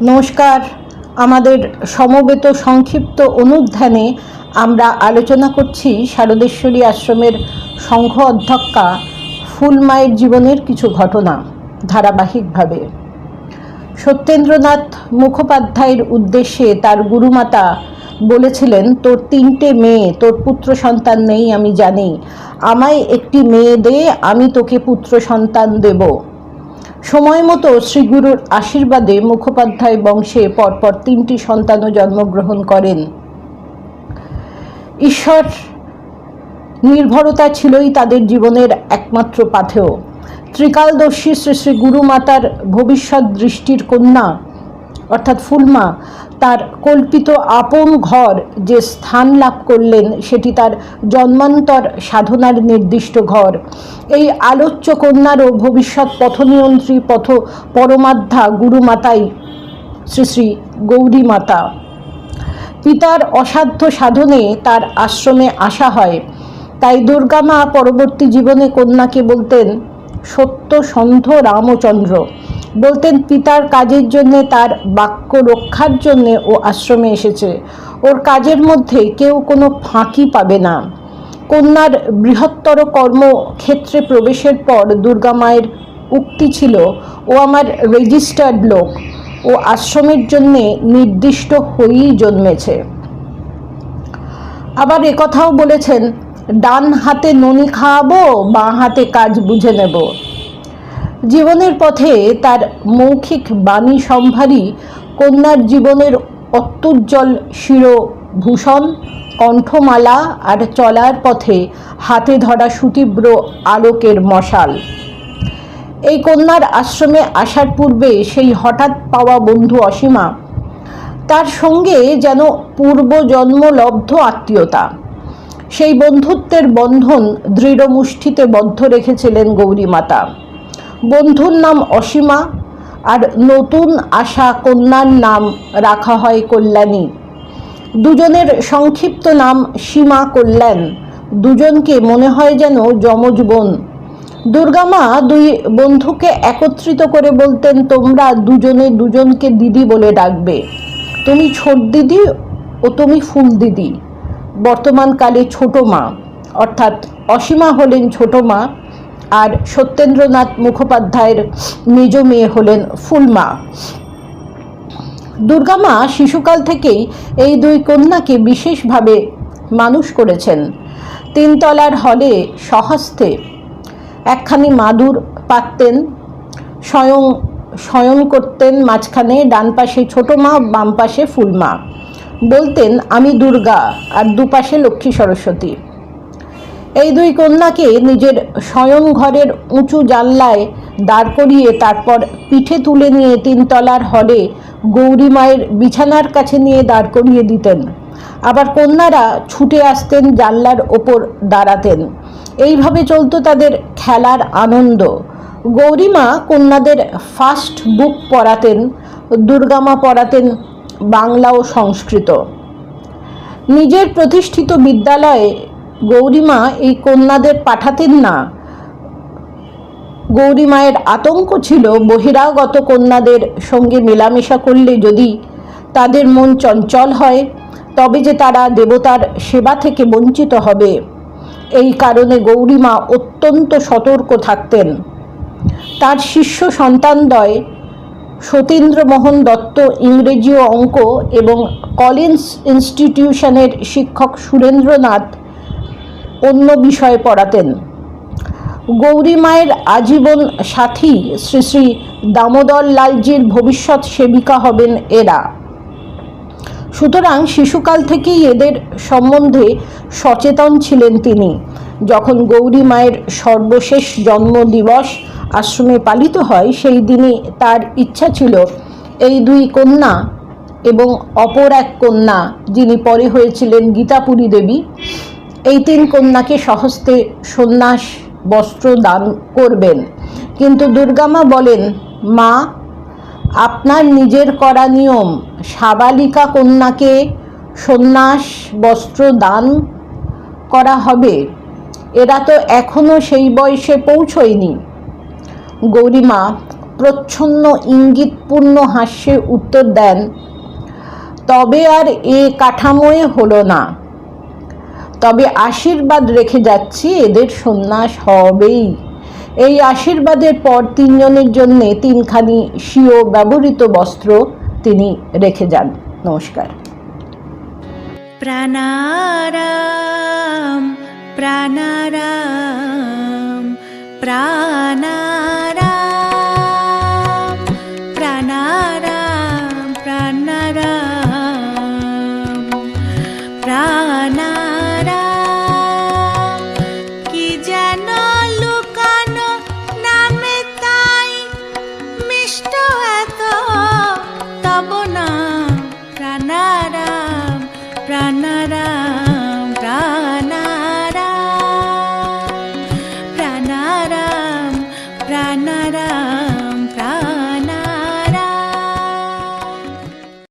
নমস্কার। আমাদের সমবেত সংক্ষিপ্ত অনুধ্যানে আমরা আলোচনা করছি শারদেশ্বরী আশ্রমের সংঘ অধ্যক্ষা ফুলমায়ের জীবনের কিছু ঘটনা ধারাবাহিকভাবে। সত্যেন্দ্রনাথ মুখোপাধ্যায়ের উদ্দেশ্যে তার গুরুমাতা বলেছিলেন, তোর তিনটে মেয়ে, তোর পুত্র সন্তান নেই, আমি জানি। আমায় একটি মেয়ে দে, আমি তোকে পুত্র সন্তান দেব। সময় মতো শ্রীগুরুর আশীর্বাদে মুখোপাধ্যায় বংশে পরপর তিনটি সন্তানও জন্মগ্রহণ করেন। ঈশ্বর নির্ভরতা ছিলই তাদের জীবনের একমাত্র পাথেয় ত্রিকালদর্শী শ্রী শ্রী গুরুমাতার ভবিষ্যৎ দৃষ্টির কন্যা অর্থাৎ ফুলমা, তার কল্পিত আপন ঘর যে স্থান লাভ করলেন, সেটি তার জন্মান্তর সাধনার নির্দিষ্ট ঘর। এই আলোচ্য কন্যারও ভবিষ্যৎ পথনিয়ন্ত্রী পথ পরমাধ্যা গুরুমাতাই শ্রী শ্রী গৌরী মাতা। পিতার অসাধ্য সাধনে তার আশ্রমে আসা হয়। তাই দুর্গামা পরবর্তী জীবনে কন্যাকে বলতেন, সত্য সন্ধ রামচন্দ্র। বলতেন, পিতার কাজের জন্যে, তার বাক্য রক্ষার জন্যে ও আশ্রমে এসেছে। ওর কাজের মধ্যে কেউ কোনো ফাঁকি পাবে না। কন্যার বৃহত্তর কর্মক্ষেত্রে প্রবেশের পর দুর্গা মায়ের উক্তি ছিল, ও আমার রেজিস্টার্ড লোক। ও আশ্রমের জন্যে নির্দিষ্ট হয়েই জন্মেছে। আবার একথাও বলেছেন, ডান হাতে ননি খাওয়াবো, বাঁ হাতে কাজ বুঝে নেব। জীবনের পথে তার মৌখিক বাণী সম্ভারী কন্যার জীবনের অত্যুজ্জ্বল শিরভূষণ, কণ্ঠমালা আর চলার পথে হাতে ধরা সুতীব্র আলোকের মশাল। এই কন্যার আশ্রমে আসার পূর্বে সেই হঠাৎ পাওয়া বন্ধু অসীমা, তার সঙ্গে যেন পূর্বজন্মলব্ধ আত্মীয়তা। সেই বন্ধুত্বের বন্ধন দৃঢ় মুষ্টিতে বদ্ধ রেখেছিলেন গৌরীমাতা। বন্ধুর নাম অসীমা আর নতুন আশা কন্যার নাম রাখা হয় কল্যাণী। দুজনের সংক্ষিপ্ত নাম সীমা কল্যাণ। দুজনকে মনে হয় যেন যমজ বোন। দুর্গামা দুই বন্ধুকে একত্রিত করে বলতেন, তোমরা দুজনে দুজনকে দিদি বলে ডাকবে। তুমি ছোট দিদি ও তুমি ফুল দিদি। বর্তমানকালে ছোট মা। অর্থাৎ অসীমা হলেন ছোট মা। আর সত্যেন্দ্রনাথ মুখোপাধ্যায়ের নিজ মেয়ে হলেন ফুলমা। দুর্গামা শিশুকাল থেকেই এই দুই কন্যাকে বিশেষভাবে মানুষ করেছেন। তিনতলার হলে সহস্তে একখানি মাদুর পাততেন, স্বয়ং শয়ন করতেন মাঝখানে ডান পাশে ছোটো মা বাম পাশে ফুলমা। বলতেন, আমি দুর্গা, আর দুপাশে লক্ষ্মী সরস্বতী। এই দুই কন্যাকে নিজের শয়ন ঘরের উঁচু জানলায় দাঁড় করিয়ে তারপর পিঠে তুলে নিয়ে তিনতলার হলে গৌরী মায়ের বিছানার কাছে নিয়ে দাঁড় করিয়ে দিতেন। আবার কন্যারা ছুটে আসতেন জানলার ওপর দাঁড়াতেন। এইভাবে চলতো তাদের খেলার আনন্দ। গৌরীমা কন্যাদের ফার্স্ট বুক পড়াতেন দুর্গামা পড়াতেন বাংলা ও সংস্কৃত। নিজের প্রতিষ্ঠিত বিদ্যালয়ে গৌরীমা এই কন্যাদের পাঠাতেন না। গৌরীমায়ের আতঙ্ক ছিল, বহিরাগত কন্যাদের সঙ্গে মেলামেশা করলে যদি তাদের মন চঞ্চল হয়, তবে যে তারা দেবতার সেবা থেকে বঞ্চিত হবে। এই কারণে গৌরীমা অত্যন্ত সতর্ক থাকতেন। তার শিষ্য সন্তানদ্বয় সতীন্দ্রমোহন দত্ত ইংরেজি ও অঙ্ক এবং কলিন্স ইনস্টিটিউশনের শিক্ষক সুরেন্দ্রনাথ অন্য বিষয়ে পড়াতেন। গৌরী মায়ের আজীবন সাথী শ্রী শ্রী দামোদর লালজির ভবিষ্যৎ সেবিকা হবেন এরা। সুতরাং শিশুকাল থেকেই এদের সম্বন্ধে সচেতন ছিলেন তিনি। যখন গৌরী মায়ের সর্বশেষ জন্মদিবস আশ্রমে পালিত হয়, সেই দিনই তার ইচ্ছা ছিল এই দুই কন্যা এবং অপর এক কন্যা, যিনি পরে হয়েছিলেন গীতাপুরী দেবী। এই তিন কন্যাকে সহস্তে সন্ন্যাস বস্ত্র দান করবেন। কিন্তু দুর্গামা বলেন, মা, আপনার নিজের করা নিয়ম, সাবালিকা কন্যাকে সন্ন্যাস বস্ত্র দান করা হবে। এরা তো এখনও সেই বয়সে পৌঁছয়নি। গৌরীমা প্রচ্ছন্ন ইঙ্গিতপূর্ণ হাস্যে উত্তর দেন, তবে আর এ কাঠামোয় হলো না। তবে আশীর্বাদ রেখে যাচ্ছি, এদের সন্ন্যাস হবেই। এই আশীর্বাদের পর তিনজনের জন্য তিনখানি স্বীয় ব্যবহৃত বস্ত্র তিনি রেখে যান। নমস্কার। প্রাণারাম প্রাণারাম প্রাণা